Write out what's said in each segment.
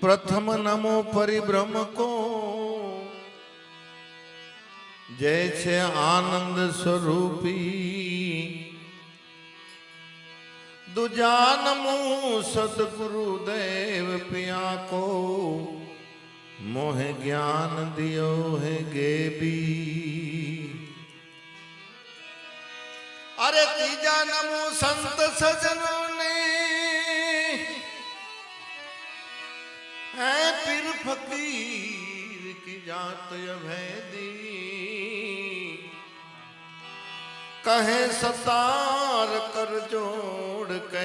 પ્રથમ નમો પરિબ્રહ્મ કો જય છે આનંદ સ્વરૂપી. દુજા નમો સદગુરુ દેવ પિયા કો મોહે જ્ઞાન દિયો હે ગેબી. અરે ત્રીજા નમો સંત સજનો સતાર કર જોડ કે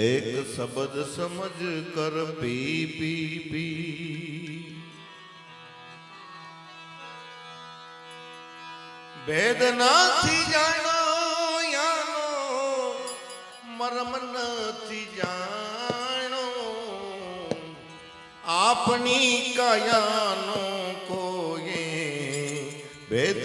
એક શબ્દ સમજ કર પી પી પી ભેદ નથી જાણો યાનો મરમ નથી જાણો આપની કયાનો કોઈ ભેદ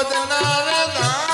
શબ્દ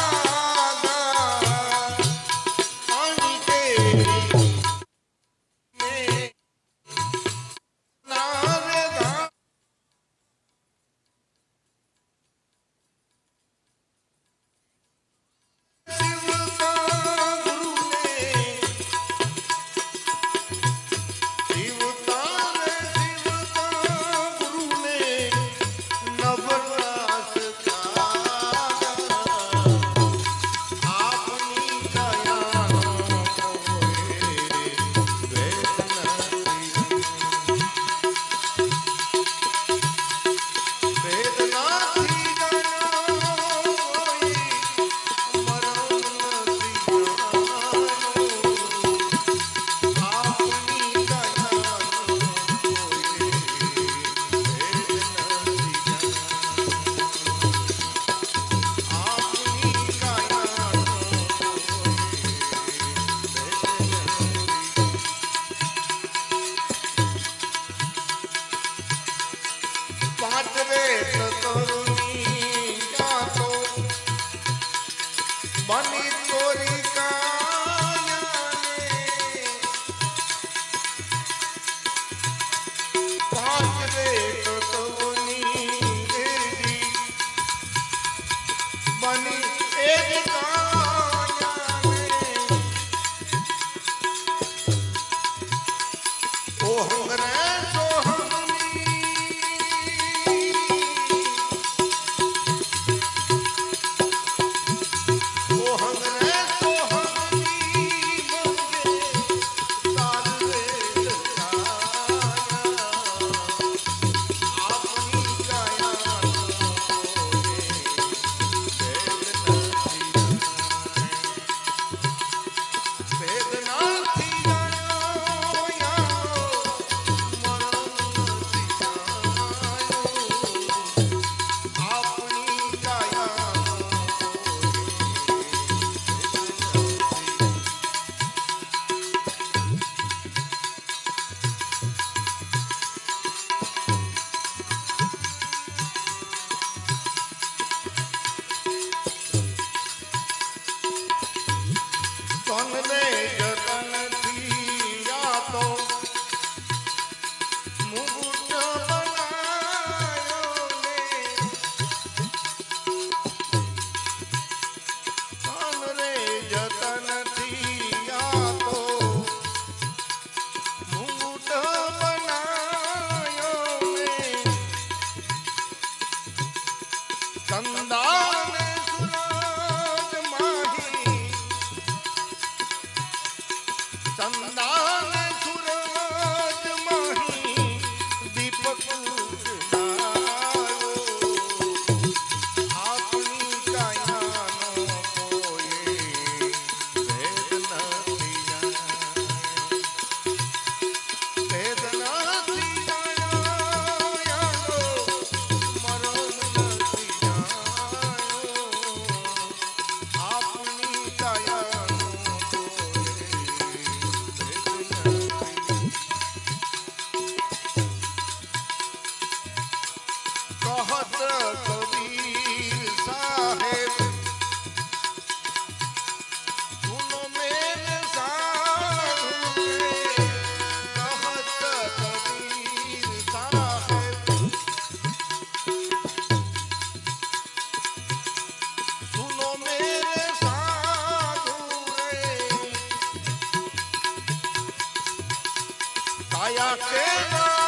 આયા કેવા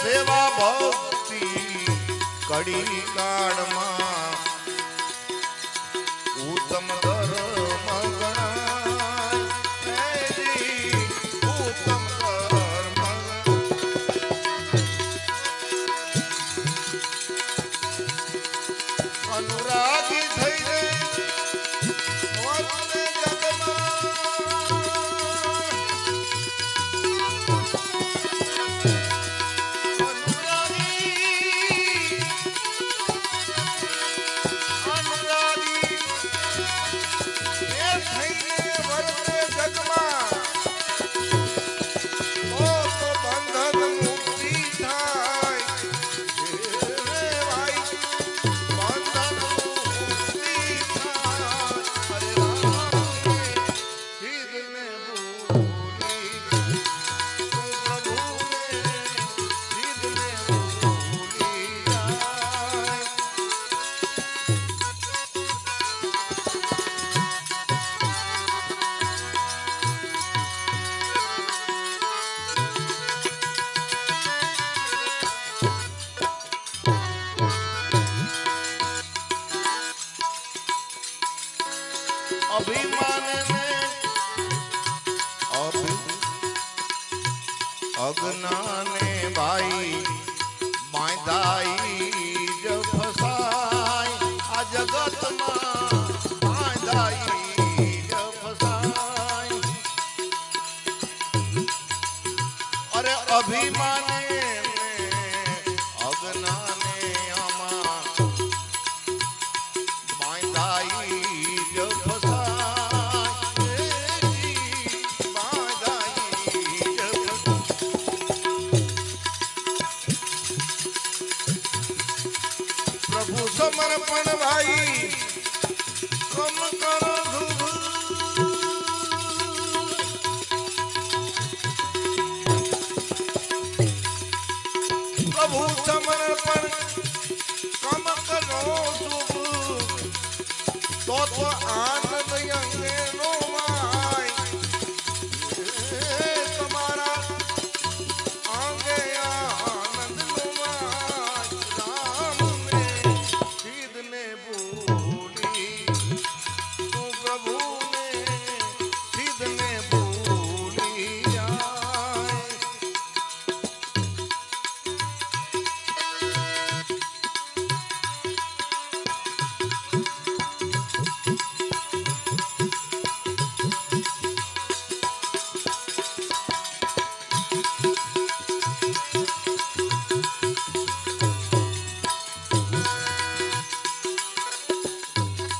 સેવા ભક્તિ કડી કાળમાં. ઉત્તમ ધર્મ ઉત્તમ અનુરાગ અભિમાન પ્રભુ સમર્પણ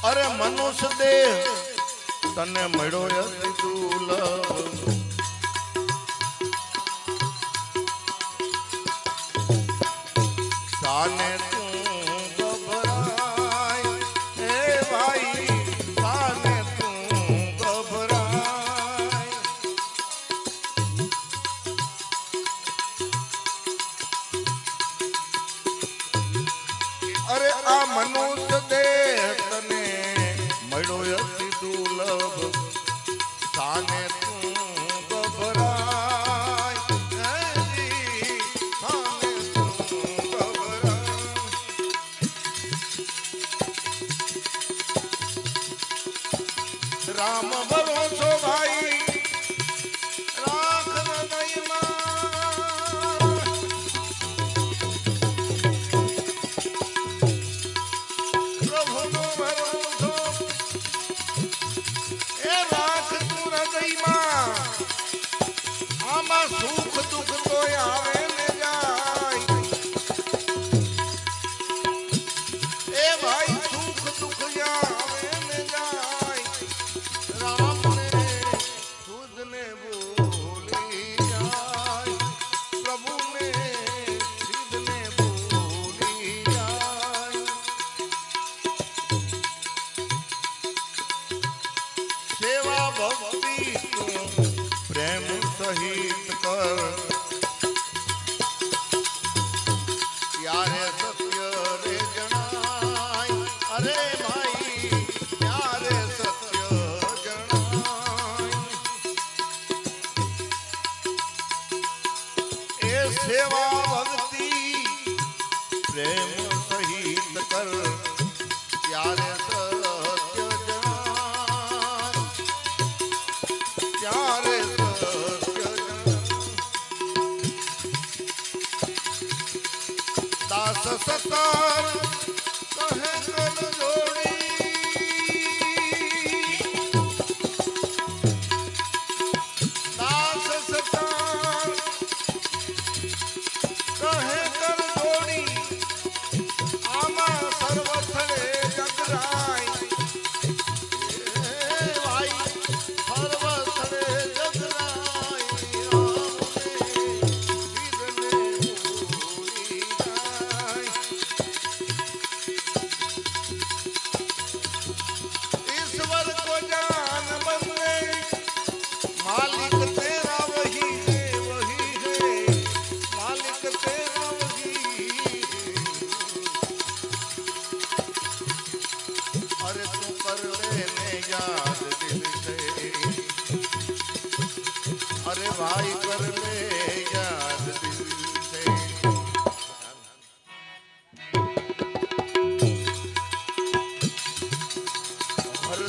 અરે મનુષ્ય દેહ તને મળ્યો અતિ દુર્લભ સાને અરે આ મનુષ્ય દેહ દુર્લભ સ્થાને સેવા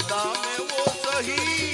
सदा में वो सही